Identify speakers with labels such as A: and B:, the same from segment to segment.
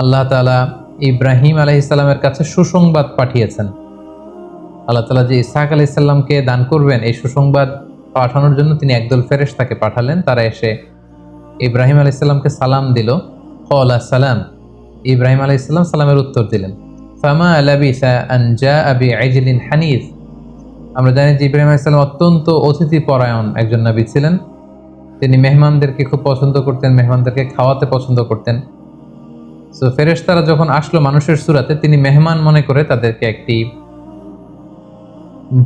A: আল্লাহ তালা ইব্রাহিম আলহিসাল্লামের কাছে সুসংবাদ পাঠিয়েছেন। আল্লাহ তালা যে ইসাহাক আলাইসাল্লামকে দান করবেন, এই সুসংবাদ পাঠানোর জন্য তিনি একদল ফেরেশ তাকে পাঠালেন। তারা এসে ইব্রাহিম আলাইসাল্লামকে সালাম দিল। কলা সালাম। ইব্রাহিম আলাইসাল্লাম সালামের উত্তর দিলেন, ফামা আলাবিসা আনজা আবি আইজলিন হানিফ? আমরা জানি যে ইব্রাহিম আলাইসাল্লাম অত্যন্ত অতিথি পরায়ণ একজন নবী ছিলেন। তিনি মেহমানদেরকে খুব পছন্দ করতেন, মেহমানদেরকে খাওয়াতে পছন্দ করতেন। সো ফেরেশতারা যখন আসলো মানুষের সুরাতে, তিনি মেহমান মনে করে তাদেরকে একটি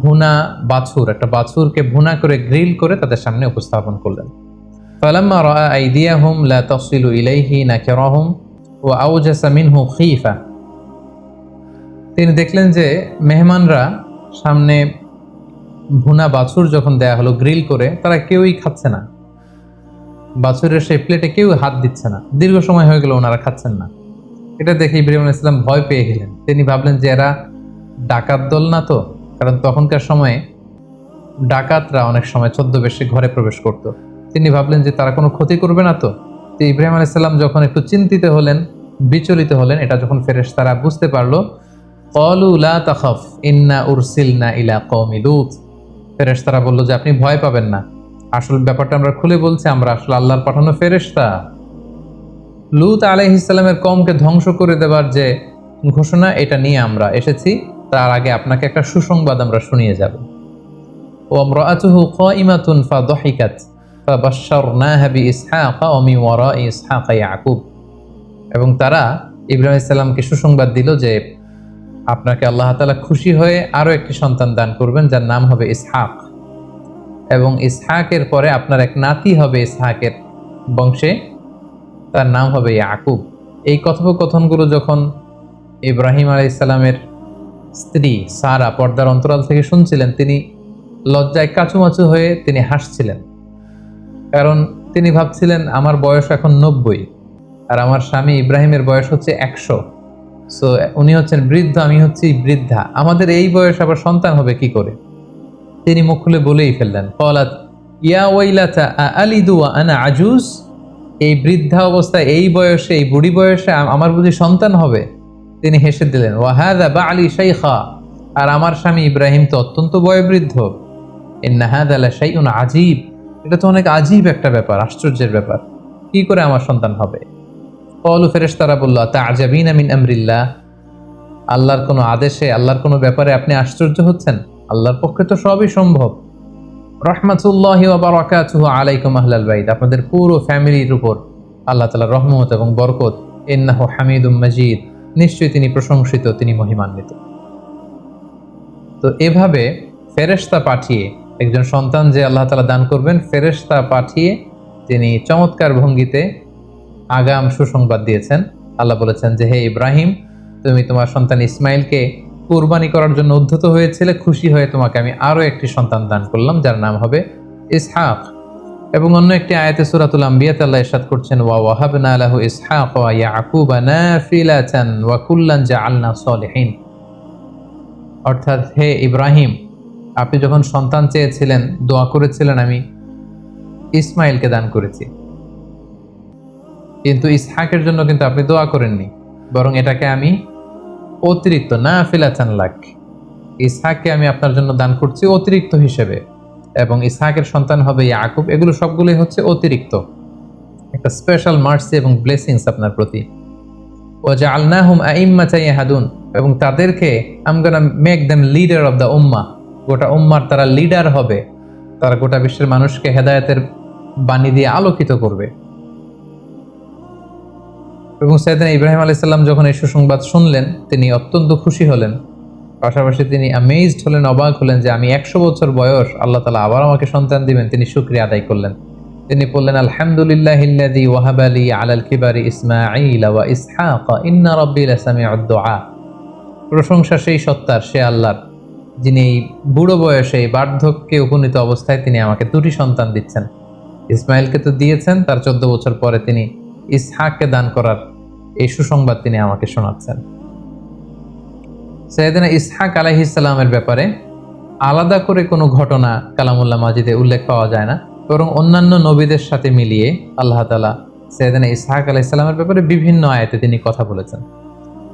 A: ভুনা বাছুর, একটা বাছুরকে ভুনা করে গ্রিল করে তাদের সামনে উপস্থাপন করলেন। ফালাম্মা রাআ আইদিয়াহুম লা তাসিলু ইলাইহি নাকিরাহুম ওয়া আওজাসা মিনহু খীফা। তিনি দেখলেন যে মেহমানরা সামনে ভুনা বাছুর যখন দেয়া হলো গ্রিল করে, তারা কেউই খাচ্ছে না। বাছুরের সেই প্লেটে কেউ হাত দিচ্ছে না। দীর্ঘ সময় হয়ে গেল ওনারা খাচ্ছেন না। এটা দেখে ইব্রাহিম আলাইহিস সালাম ভয় পেয়ে গেলেন। তিনি ভাবলেন যে এরা ডাকাত দল না তো? কারণ তখনকার সময়ে ডাকাতরা অনেক সময় ছদ্মবেশে ঘরে প্রবেশ করত। তিনি ভাবলেন যে তারা কোনো ক্ষতি করবে না তো? তো ইব্রাহিম আলাইসাল্লাম যখন একটু চিন্তিত হলেন, বিচলিত হলেন, এটা যখন ফেরেশ তারা বুঝতে পারল কলু তাখফ, ইন্না উরসিলনা ইলা কওমি লূত। ফেরেশতারা বলল যে, আপনি ভয় পাবেন না। আসল ব্যাপারটা আমরা খুলে বলছি, আমরা আসলে আল্লাহর পাঠানো ফেরেশতা। লুত আলাইহিসসালামের কমকে ধ্বংস করে দেবার যে ঘোষণা, এটা নিয়ে আমরা এসেছি। তার আগে আপনাকে একটা সুসংবাদ আমরা শুনিয়ে যাব। ও ইয়াকুব। এবং তারা ইব্রাহিম ইসলামকে সুসংবাদ দিল যে আপনাকে আল্লাহ তাআলা খুশি হয়ে আরও একটি সন্তান দান করবেন, যার নাম হবে ইসহাক। এবং ইসহাকের পরে আপনার এক নাতি হবে ইসহাকের বংশে, তার নাম হবে ইয়াকুব। এই কথোপকথনগুলো যখন ইব্রাহিম আলাই ইসলামের স্ত্রী সারা পর্দার অন্তরাল থেকে শুনছিলেন, তিনি লজ্জায় কাচুমাচু হয়ে তিনি হাসছিলেন। কারণ তিনি ভাবছিলেন, আমার বয়স এখন নব্বই আর আমার স্বামী ইব্রাহিমের বয়স হচ্ছে একশো। সো উনি হচ্ছেন বৃদ্ধ, আমি হচ্ছি বৃদ্ধা। আমাদের এই বয়স আবার সন্তান হবে কি করে? তিনি মুখ খুলে বলেই ফেললেন। কলাত, ইয়া ওয়াইলাতা আ আলিদু ওয়া আনা আজুজ? এই বৃদ্ধা অবস্থায়, এই বয়সে, এই বুড়ি বয়সে আমার বুঝি সন্তান হবে? তিনি হেসে দিলেন ওয়াহাদা বা আলী শাইখা, আর আমার স্বামী ইব্রাহিম তো অত্যন্ত বয়োবৃদ্ধ। ইন্নাহাদ আলা শাইউন আজীব এটা তো অনেক আজীব একটা ব্যাপার, আশ্চর্যের ব্যাপার। কি করে আমার সন্তান হবে? কলু ফেরেস তারা বলল তা আজাবিন আমিন আমরিল্লাহ? আল্লাহর কোনো আদেশে, আল্লাহর কোনো ব্যাপারে আপনি আশ্চর্য হচ্ছেন? আল্লাহর পক্ষে তো সবই সম্ভব। রহমাতুল্লাহ বারাকাতুহু আলাইকুম আহলাল বাইত। আপনাদের পুরো ফ্যামিলির উপর আল্লাহ তাআলার রহমত এবং বরকত। ইন্নাহু হামিদুম মাজিদ। নিশ্চয়ই তিনি প্রশংসিত, তিনি মহিমান্বিত। তো এভাবে ফেরেশতা পাঠিয়ে একজন সন্তান যে আল্লাহ তাআলা দান করবেন, ফেরেশতা পাঠিয়ে তিনি চমৎকার ভঙ্গিতে আগাম সুসংবাদ দিয়েছেন। আল্লাহ বলেছেন যে, হে ইব্রাহিম, তুমি তোমার সন্তান ইসমাইলকে কোরবানি করার জন্য উদ্ধত হয়েছিলে খুশি হয়ে তোমাকে আমি আরও একটি সন্তান দান করলাম, যার নাম হবে ইসহাক। এবং অন্য একটি আয়াতে সুরাতুল আম্বিয়াতে আল্লাহ ইরশাদ করছেন, ওয়া ওয়াহাবনা লাহু ইসহাক ওয়া ইয়াকুবা নাফিলাতান ওয়া কুল্লান জাআলনা সলিহিন। অর্থাৎ, হে ইব্রাহিম, আপনি যখন সন্তান চেয়েছিলেন, দোয়া করেছিলেন আমি ইসমাইলকে দান করেছি। কিন্তু ইসহাকের জন্য কিন্তু আপনি দোয়া করেননি, বরং এটাকে আমি অতিরিক্ত না ফিলাচান লাখ ইসহাককে আমি আপনার জন্য দান করছি অতিরিক্ত হিসেবে। এবং ইসহাকের সন্তান হবে ইয়াকুব। এগুলো সবগুলোই হচ্ছে অতিরিক্ত। একটা স্পেশাল মার্সি এবং ব্লেসিংস আপনার প্রতি। ও যে আলনাহুম আইম্মা চাই হাদুন এবং তাদেরকে আম make them leader of the উম্মা। গোটা উম্মার তারা লিডার হবে। তারা গোটা বিশ্বের মানুষকে হেদায়তের বাণী দিয়ে আলোকিত করবে। এবং সৈয়দিন ইব্রাহিম আলাইসাল্লাম যখন এই সুসংবাদ শুনলেন, তিনি অত্যন্ত খুশি হলেন। পাশাপাশি তিনি আমেজড হলেন, অবাক হলেন যে আমি একশো বছর বয়স, আল্লাহ তালা আবার আমাকে সন্তান দিবেন, তিনি শুক্রিয়া আদায় করলেন। তিনি বললেন আলহামদুলিল্লাহ ইল্লাযী ওয়াহাবা লি আলাল কিবারি ইসমাঈল ওয়া ইসহাক, ইন্না রাব্বি লাসামিউদ দুআ। প্রশংসা সেই সত্তার, সে আল্লাহর, যিনি এই বুড়ো বয়সে বার্ধক্যে উপনীত অবস্থায় তিনি আমাকে দুটি সন্তান দিচ্ছেন। ইসমাইলকে তো দিয়েছেন, তার চোদ্দ বছর পরে তিনি ইসহাককে দান করার এই সুসংবাদ তিনি আমাকে শোনাচ্ছেন। সৈয়দিনা ইসহাক আলাইহিসাল্লামের ব্যাপারে আলাদা করে কোনো ঘটনা কালামুল্লাহ মাজিদে উল্লেখ পাওয়া যায় না, বরং অন্যান্য নবীদের সাথে মিলিয়ে আল্লাহ তালা সৈয়দানা ইসহাক আলাহ ইসলামের ব্যাপারে বিভিন্ন আয়াতে তিনি কথা বলেছেন।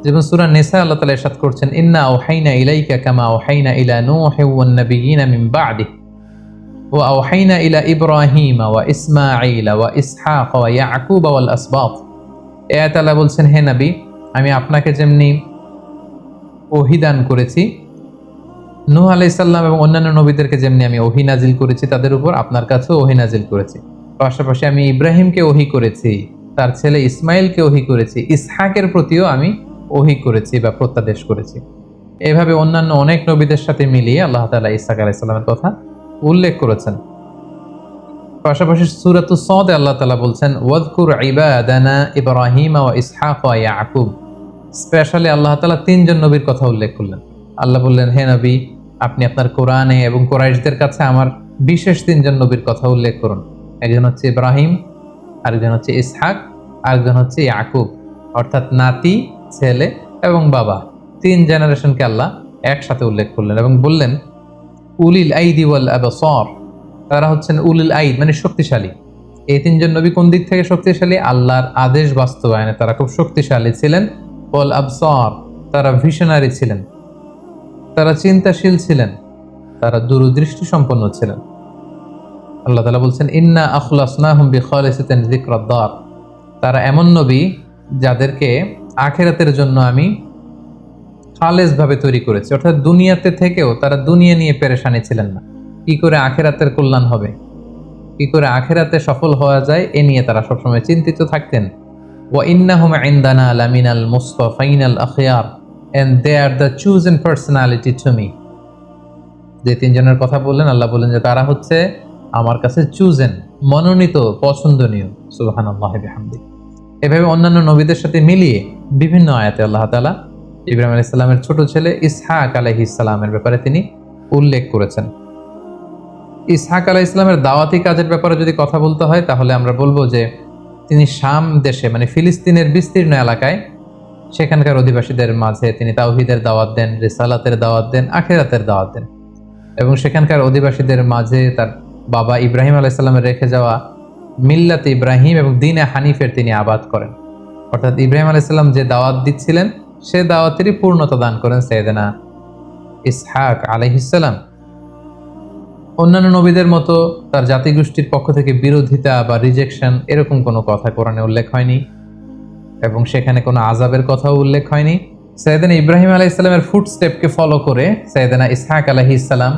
A: যেমন সুরা নেসা আল্লাহ তালা ইরশাদ করছেন, ইন্না ওহাইনা ইলাইকা কামা ওহাইনা ইলা নূহি ওয়ান নাবিয়িনা মিন বা'দি। ইসমাঈল ওয়া ইসহাক ওয়া ইয়াকুব ওয়াল আসবাত এ আল্লাহ বলছেন, হে নবী, আমি আপনাকে যেমনি ওহিদান করেছি, নূহ আলাইসাল্লাম এবং অন্যান্য নবীদেরকে যেমনি আমি ওহি নাজিল করেছি, তাদের উপর আপনার কাছেও ওহি নাজিল করেছি। পাশাপাশি আমি ইব্রাহিমকে ওহি করেছি, তার ছেলে ইসমাইলকে ওহি করেছি, ইসহাকের প্রতিও আমি ওহি করেছি বা প্রত্যাদেশ করেছি। এভাবে অন্যান্য অনেক নবীদের সাথে মিলিয়ে আল্লাহ তালা ইসহাক আলাইসাল্লামের কথা উল্লেখ করেছেন। পাশাপাশি সুরাতু সদে আল্লাহ তালা বলছেন ওয়াদকুর ইবাদানা ইব্রাহিম ওয়া ইসহাক ইয়াকুব। স্পেশালি আল্লাহ তালা তিনজন নবীর কথা উল্লেখ করলেন। আল্লাহ বললেন, হে নবী, আপনি আপনার কোরআনে এবং কোরাইশদের কাছে আমার বিশেষ তিনজন নবীর কথা উল্লেখ করুন। একজন হচ্ছে ইব্রাহিম, আরেকজন হচ্ছে ইসহাক, আরেকজন হচ্ছে ইয়াকুব। অর্থাৎ নাতি, ছেলে এবং বাবা, তিন জেনারেশনকে আল্লাহ একসাথে উল্লেখ করলেন এবং বললেন উলিল আইদি ওয়াল আবসর। তারা হচ্ছেন উলিল আইদ মানে শক্তিশালী। এই তিনজন নবী কোন দিক থেকে শক্তিশালী? আল্লাহর আদেশ বাস্তবায়নে তারা খুব শক্তিশালী ছিলেন। ওয়াল আবসর, তারা ভিশনারি ছিলেন। তারা চিন্তাশীল ছিলেন। তারা দূরদৃষ্টি সম্পন্ন ছিলেন। আল্লাহ তালা বলছেন, ইন্না আখলাসনাহুম বিখালিসাতিন যিকরাদ্দার। তারা এমন নবী যাদেরকে আখেরাতের জন্য আমি খালেজ ভাবে তৈরি করেছি। অর্থাৎ দুনিয়াতে থেকেও তারা দুনিয়া নিয়ে পেরেশানি ছিলেন না। কি করে আখেরাতের কল্যাণ হবে? কি করে আখেরাতে সফল হওয়া যায়, এ নিয়ে তারা সবসময় চিন্তিত থাকতেন। ওয়া ইন্নাহুম ইনদানা লামিনাল মুস্তাফাইনাল আখিয়ার। And they are the chosen personality to me যে তিনজনের কথা বললেন, আল্লাহ বললেন যে তারা হচ্ছে আমার কাছে চুজেন মনোনীত, পছন্দনীয়। সুবাহান আল্লাহ এভাবে অন্যান্য নবীদের সাথে মিলিয়ে বিভিন্ন আয়াতে আল্লাহ তালা ইব্রাহিম আলাহ ইসলামের ছোট ছেলে ইসহাক আলহি ইসলামের ব্যাপারে তিনি উল্লেখ করেছেন। ইসহাক আলাহ ইসলামের দাওয়াতি কাজের ব্যাপারে যদি কথা বলতে হয়, তাহলে আমরা বলব যে তিনি শাম দেশে মানে ফিলিস্তিনের বিস্তীর্ণ এলাকায় সেখানকার অধিবাসীদের মাঝে তিনি তাওহিদের দাওয়াত দেন, রিসালাতের দাওয়াত দেন, আখেরাতের দাওয়াত দেন। এবং সেখানকার অধিবাসীদের মাঝে তার বাবা ইব্রাহিম আলাইসাল্লামের রেখে যাওয়া মিল্লাত ইব্রাহিম এবং দিনে হানিফের তিনি আবাদ করেন। অর্থাৎ ইব্রাহিম আলাইসাল্লাম যে দাওয়াত দিচ্ছিলেন সে দাওয়াতেরই পূর্ণতা দান করেন সৈয়দেনা ইসহাক আলহিসাল্লাম অন্যান্য নবীদের মতো তার জাতিগোষ্ঠীর পক্ষ থেকে বিরোধিতা বা রিজেকশন এরকম কোনো কথা কোরআনে উল্লেখ হয়নি এবং সেখানে কোনো আজাবের কথাও উল্লেখ হয়নি। সৈয়দানা ইব্রাহিম আলাহ ইসলামের ফুট স্টেপকে ফলো করে সৈয়দানা ইসহাক আলহি ইসলাম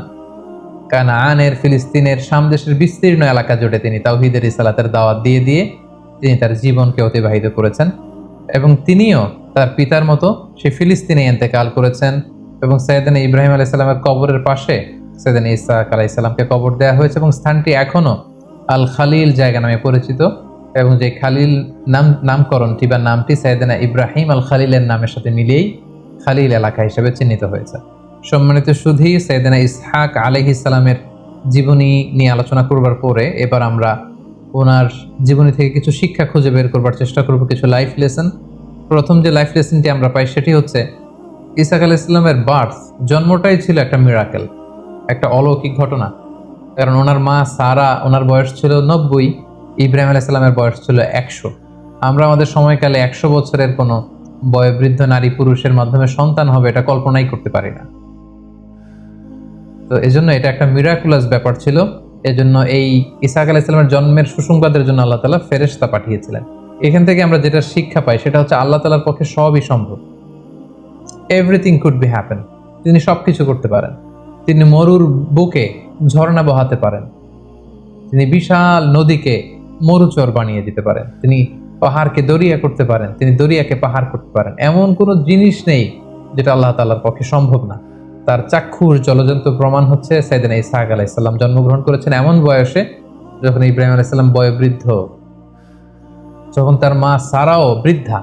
A: কানানের, ফিলিস্তিনের সামদেশের বিস্তীর্ণ এলাকা জুড়ে তিনি তাওহিদের ইসালাতের দাওয়াত দিয়ে দিয়ে তিনি তার জীবনকে অতিবাহিত করেছেন এবং তিনিও তার পিতার মতো সে ফিলিস্তিনে এন্তেকাল করেছেন এবং সৈয়দানা ইব্রাহিম আলাহ ইসলামের কবরের পাশে সৈয়দানা ইসাহাক আলাহ ইসলামকে কবর দেওয়া হয়েছে এবং স্থানটি এখনও আল খালিল জায়গা নামে পরিচিত এবং যে খালিল নাম, নামকরণটি বা নামটি সাইদানা ইব্রাহিম আল খালিলের নামের সাথে মিলিয়েই খালিল এলাকা হিসেবে চিহ্নিত হয়েছে। সম্মানিত সুধী সাইদানা ইসহাক আলহ ইসলামের জীবনী নিয়ে আলোচনা করবার পরে এবার আমরা ওনার জীবনী থেকে কিছু শিক্ষা খুঁজে বের করবার চেষ্টা করব, কিছু লাইফ লেসন প্রথম যে লাইফ লেসনটি আমরা পাই সেটি হচ্ছে, ইসাক আল ইসলামের বার্থ জন্মটাই ছিল একটা মিরাকেল একটা অলৌকিক ঘটনা। কারণ ওনার মা সারা, ওনার বয়স ছিল নব্বই, ইব্রাহিম আলাইসাল্লামের বয়স ছিল একশো। আমরা আমাদের সময়কালে একশো বছরের কোনো বয়োবৃদ্ধ নারী পুরুষের মাধ্যমে সন্তান হবে এটা কল্পনাই করতে পারি না। তো এজন্য এটা একটা মিরাকুলাস ব্যাপার ছিল। এজন্য এই ইসাক আলাইসাল্লামের জন্মের সুসংবাদের জন্য আল্লাহ তালা ফেরেস্তা পাঠিয়েছিলেন। এখান থেকে আমরা যেটা শিক্ষা পাই, সেটা হচ্ছে আল্লাহ তালার পক্ষে সবই সম্ভব। এভরিথিং কুড বি হ্যাপেন তিনি সব কিছু করতে পারেন। তিনি মরুর বুকে ঝর্ণা বহাতে পারেন। তিনি বিশাল নদীকে মরুচর বানিয়ে দিতে পারেন। তিনি পাহাড়কে দরিয়া করতে পারেন। তিনি দরিয়াকে পাহাড় করতে পারেন। এমন কোনো জিনিস নেই যেটা আল্লাহ তাল্লার পক্ষে সম্ভব না। তার চাক্ষুর জলজন্ত প্রমাণ হচ্ছে সাইদিন ইসাহাক আলাইসাল্লাম জন্মগ্রহণ করেছেন এমন বয়সে যখন ইব্রাহিম আলাইসাল্লাম বয়োবৃদ্ধ। যখন তার মা সারাও বৃদ্ধা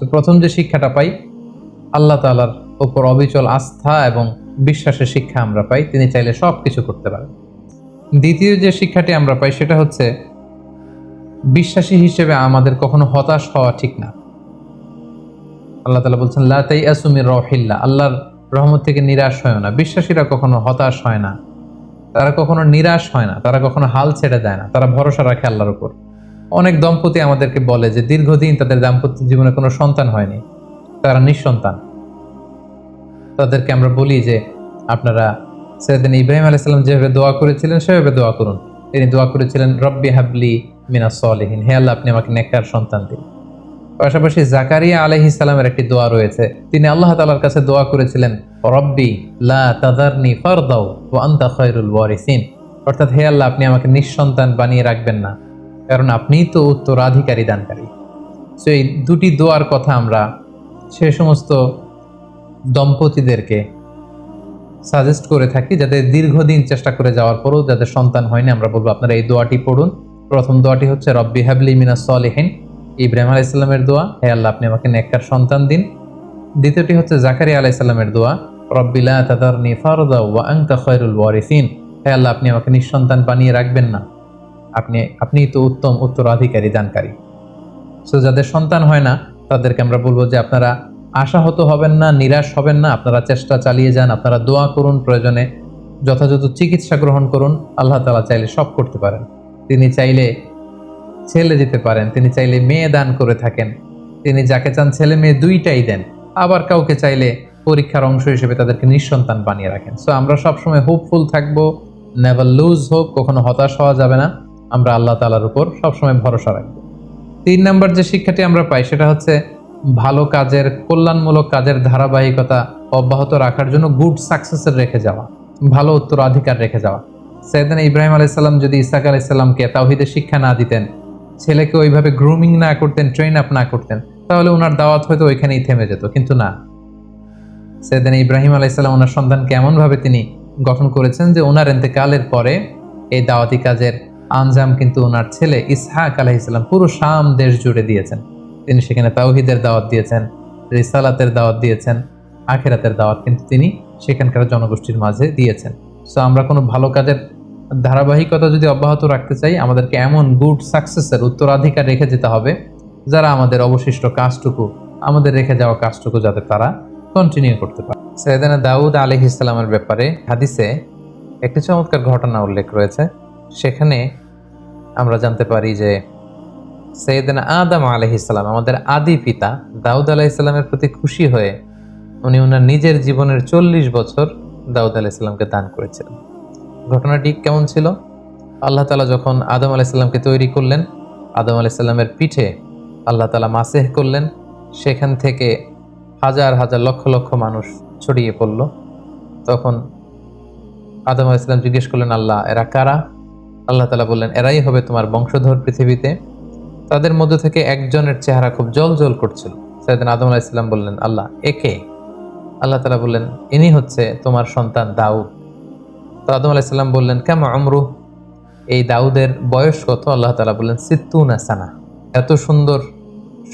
A: তো প্রথম যে শিক্ষাটা পাই, আল্লাহ তালার ওপর অবিচল আস্থা এবং বিশ্বাসের শিক্ষা আমরা পাই, তিনি চাইলে সব কিছু করতে পারেন। দ্বিতীয় যে শিক্ষাটি আমরা পাই, সেটা হচ্ছে বিশ্বাসী হিসেবে আমাদের কখনো হতাশ হওয়া ঠিক না। আল্লাহ তালা বলছেন লাতাই আসুমির রহিল্লা আল্লাহর রহমত থেকে নিরাশ হয় না। বিশ্বাসীরা কখনো হতাশ হয় না। তারা কখনো নিরাশ হয় না। তারা কখনো হাল ছেড়ে দেয় না। তারা ভরসা রাখে আল্লাহর উপর। অনেক দম্পতি আমাদেরকে বলে যে দীর্ঘদিন তাদের দাম্পত্য জীবনে কোনো সন্তান হয়নি। তারা নিঃসন্তান। তাদেরকে আমরা বলি যে আপনারা সেদিন ইব্রাহিম আলাইসাল্লাম যেভাবে দোয়া করেছিলেন, সেভাবে দোয়া করুন। তিনি দোয়া করেছিলেন, রব্বি হাবলি মিনা সলেহিন। হে আল্লাহ, আপনি আমাকে নেককার সন্তান দিন। পাশাপাশি জাকারিয়া আলহি সালামের একটি দোয়া রয়েছে। তিনি আল্লাহ তালার কাছে দোয়া করেছিলেন, রব্বি লা তাদারনি ফারদাও ও আন্তা খয়রুল ওয়ারিসিন। অর্থাৎ, হে আল্লাহ, আপনি আমাকে নিঃসন্তান বানিয়ে রাখবেন না। কারণ আপনিই তো উত্তরাধিকারী দানকারী। সো এই দুটি দোয়ার কথা আমরা সে সমস্ত দম্পতিদেরকে সাজেস্ট করে থাকি যাদের দীর্ঘদিন চেষ্টা করে যাওয়ার পরও যাদের সন্তান হয়নি, আমরা বলব আপনারা এই দোয়াটি পড়ুন। প্রথম দোয়াটি হচ্ছে, রব্বি হাবলি মিনা সলেহিন। ইব্রাহিম আলাইসাল্লামের দোয়া, হে আল্লাহ, আপনি আমাকে নেককার সন্তান দিন। দ্বিতীয়টি হচ্ছে, জাকারিয়া আলাইসাল্লামের দোয়া রব্বিলা তাদারনি ফারদা ওয়া আংতা খয়রুল ওয়ারিসিন। হে আল্লাহ, আপনি আমাকে নিঃসন্তান বানিয়ে রাখবেন না। আপনি, আপনিই তো উত্তম উত্তরাধিকারী, দানকারী। সো যাদের সন্তান হয় না, তাদেরকে আমরা বলব যে আপনারা আশাহত হবেন না, নিরাশ হবেন না, আপনারা চেষ্টা চালিয়ে যান, আপনারা দোয়া করুন প্রয়োজনে, যথাযথ চিকিৎসা গ্রহণ করুন, আল্লাহ তালা চাইলে সব করতে পারেন। তিনি চাইলে ছেলে দিতে পারেন, তিনি চাইলে মেয়ে দান করে থাকেন, তিনি যাকে চান ছেলে মেয়ে দুইটাই দেন। আবার কাউকে চাইলে পরীক্ষার অংশ হিসেবে তাদেরকে নিঃসন্তান বানিয়ে রাখেন। সো আমরা সবসময় হোপফুল থাকব নেভার লুজ হোক কখনো হতাশ হওয়া যাবে না। আমরা আল্লাহ তালার উপর সবসময় ভরসা রাখব। তিন নম্বর যে শিক্ষাটি আমরা পাই সেটা হচ্ছে ভালো কাজের, কল্যাণমূলক কাজের ধারাবাহিকতা অব্যাহত রাখার জন্য গুড সাকসেসের রেখে যাওয়া, ভালো উত্তরাধিকার রেখে যাওয়া। সৈয়দান ইব্রাহিম আলাইসাল্লাম যদি ইসাক আলাইসাল্লামকে তাওহিদের শিক্ষা না দিতেন, ছেলেকে ওইভাবে গ্রুমিং না করতেন ট্রেন আপ না করতেন, তাহলে ওনার দাওয়াত হয়তো ওইখানেই থেমে যেত, কিন্তু না। সৈয়দান ইব্রাহিম আলাইসাল্লাম ওনার সন্তানকে এমনভাবে তিনি গঠন করেছেন যে ওনার এতেকালের পরে এই দাওয়াতি কাজের আঞ্জাম কিন্তু ওনার ছেলে ইসহাক আলাইসাল্লাম পুরো শাম দেশ জুড়ে দিয়েছেন। তিনি সেখানে তাওহিদের দাওয়াত দিয়েছেন, রিসালাতের দাওয়াত দিয়েছেন, আখেরাতের দাওয়াত কিন্তু তিনি সেখানকার জনগোষ্ঠীর মাঝে দিয়েছেন। সো আমরা কোনো ভালো কাজের ধারাবাহিকতা যদি অব্যাহত রাখতে চাই, আমাদেরকে এমন গুড সাকসেসের উত্তরাধিকার রেখে যেতে হবে, যারা আমাদের অবশিষ্ট কাজটুকু, আমাদের রেখে যাওয়া কাজটুকু যাতে তারা কন্টিনিউ করতে পারে। সৈয়দানা দাউদ আলী ইসলামের ব্যাপারে হাদিসে একটি চমৎকার ঘটনা উল্লেখ রয়েছে। সেখানে আমরা জানতে পারি যে সৈয়দানা আদম আলহ ইসলাম আমাদের আদি পিতা দাউদ আলাহ ইসলামের প্রতি খুশি হয়ে উনি ওনার নিজের জীবনের চল্লিশ বছর দাউদ আলাহ ইসলামকে দান করেছিলেন। ঘটনাটি কেমন ছিল? আল্লাহ তালা যখন আদম আলাইসাল্লামকে তৈরি করলেন, আদম আলাইসাল্লামের পিঠে আল্লাহ তালা মাসেহ করলেন, সেখান থেকে হাজার হাজার লক্ষ লক্ষ মানুষ ছড়িয়ে পড়ল। তখন আদম আলাইসাল্লাম জিজ্ঞেস করলেন, আল্লাহ, এরা কারা? আল্লাহ তালা বললেন, এরাই হবে তোমার বংশধর পৃথিবীতে। তাদের মধ্য থেকে একজনের চেহারা খুব জল জল করছিল। সাইদিন আদম আলাইসাল্লাম বললেন, আল্লাহ একে আল্লাহ তালা বললেন, ইনি হচ্ছে তোমার সন্তান দাউদ। তো আদম আলাইসাল্লাম বললেন, কেমন আমরু এই দাউদের বয়স কত? আল্লাহ তালা বললেন, সিত্তুন আসানা এত সুন্দর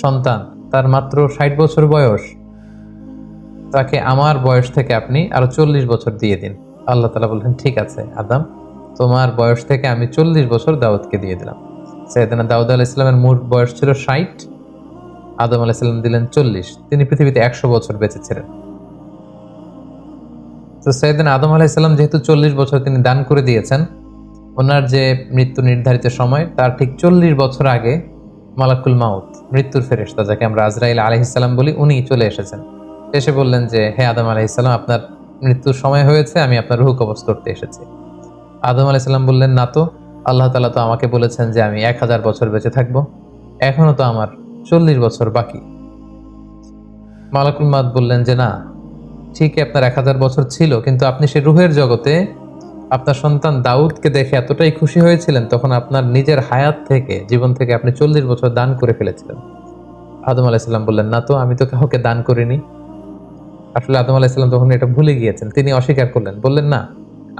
A: সন্তান, তার মাত্র ষাট বছর বয়স। তাকে আমার বয়স থেকে আপনি আরও চল্লিশ বছর দিয়ে দিন। আল্লাহ তালা বললেন, ঠিক আছে, আদম। তোমার বয়স থেকে আমি চল্লিশ বছর দাউদকে দিয়ে দিলাম। সৈয়দানা দাউদ আলাহ ইসলামের মোট বয়স ছিল ষাট, আদম আলাইসাল্লাম দিলেন চল্লিশ, তিনি পৃথিবীতে একশো বছর বেঁচে ছিলেন। তো সৈয়দিন আদম আলাইসাল্লাম যেহেতু চল্লিশ বছর তিনি দান করে দিয়েছেন, ওনার যে মৃত্যু নির্ধারিত সময়, তার ঠিক চল্লিশ বছর আগে মালাকুল মাউত, মৃত্যুর ফেরেস্তা যাকে আমরা আজরাইল আলহিসাল্লাম বলি, উনি চলে এসেছেন। এসে বললেন যে, হে আদম আলাইসাল্লাম আপনার মৃত্যুর সময় হয়েছে, আমি আপনার রুহ কবচ করতে এসেছি। আদম আলাইসাল্লাম বললেন, না তো, আল্লাহ তালা তো আমাকে বলেছেন যে আমি এক হাজার বছর বেঁচে থাকব। এখনও তো আমার চল্লিশ বছর বাকি। মালাকুল মাদ বললেন যে, না, ঠিকই আপনার এক হাজার বছর ছিল, কিন্তু আপনি সে রুহের জগতে আপনার সন্তান দাউদকে দেখে এতটাই খুশি হয়েছিলেন, তখন আপনার নিজের হায়াত থেকে, জীবন থেকে আপনি চল্লিশ বছর দান করে ফেলেছিলেন। আদম আলাইসাল্লাম বললেন, না তো, আমি তো কাউকে দান করিনি। আসলে আদম আলাইসাল্লাম তখন এটা ভুলে গিয়েছেন, তিনি অস্বীকার করলেন, বললেন, না,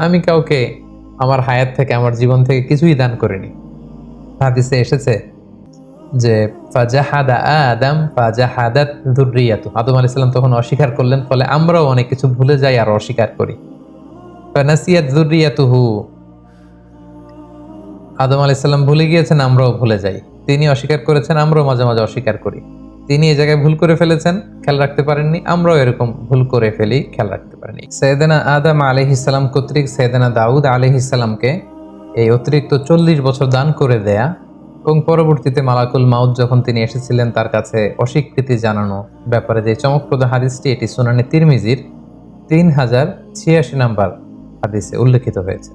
A: আমি কাউকে আমার হায়াত থেকে, আমার জীবন থেকে কিছুই দান করিনি। হাদিসে এসেছে যে, ফাজাহাদা আদম, ফাজাহাদাত দুর্রিয়াতু। আদম আলাইহিস সালাম তখন অস্বীকার করলেন, ফলে আমরাও অনেক কিছু ভুলে যাই আর অস্বীকার করি। ফানাসিয়াত দুর্রিয়াতুহু। আদম আলাইহিস সালাম ভুলে গিয়েছেন, আমরাও ভুলে যাই। তিনি অস্বীকার করেছেন, আমরাও মাঝে মাঝে অস্বীকার করি। তিনি এই জায়গায় ভুল করে ফেলেছেন, খেয়াল রাখতে পারেননি। আমরাও এরকম ভুল করে ফেলি, খেয়াল রাখতে পারিনি। সৈয়দানা আদম আলহিসাল্লাম কর্তৃক সৈয়দানা দাউদ আলহিসাল্লামকে এই অতিরিক্ত চল্লিশ বছর দান করে দেয়া এবং পরবর্তীতে মালাকুল মাউদ যখন তিনি এসেছিলেন, তার কাছে অস্বীকৃতি জানানো ব্যাপারে যে চমকপ্রদ হাদিসটি, এটি সুনানি তিরমিজির তিন হাজার ছিয়াশি নাম্বার হাদিসে উল্লেখিত হয়েছে।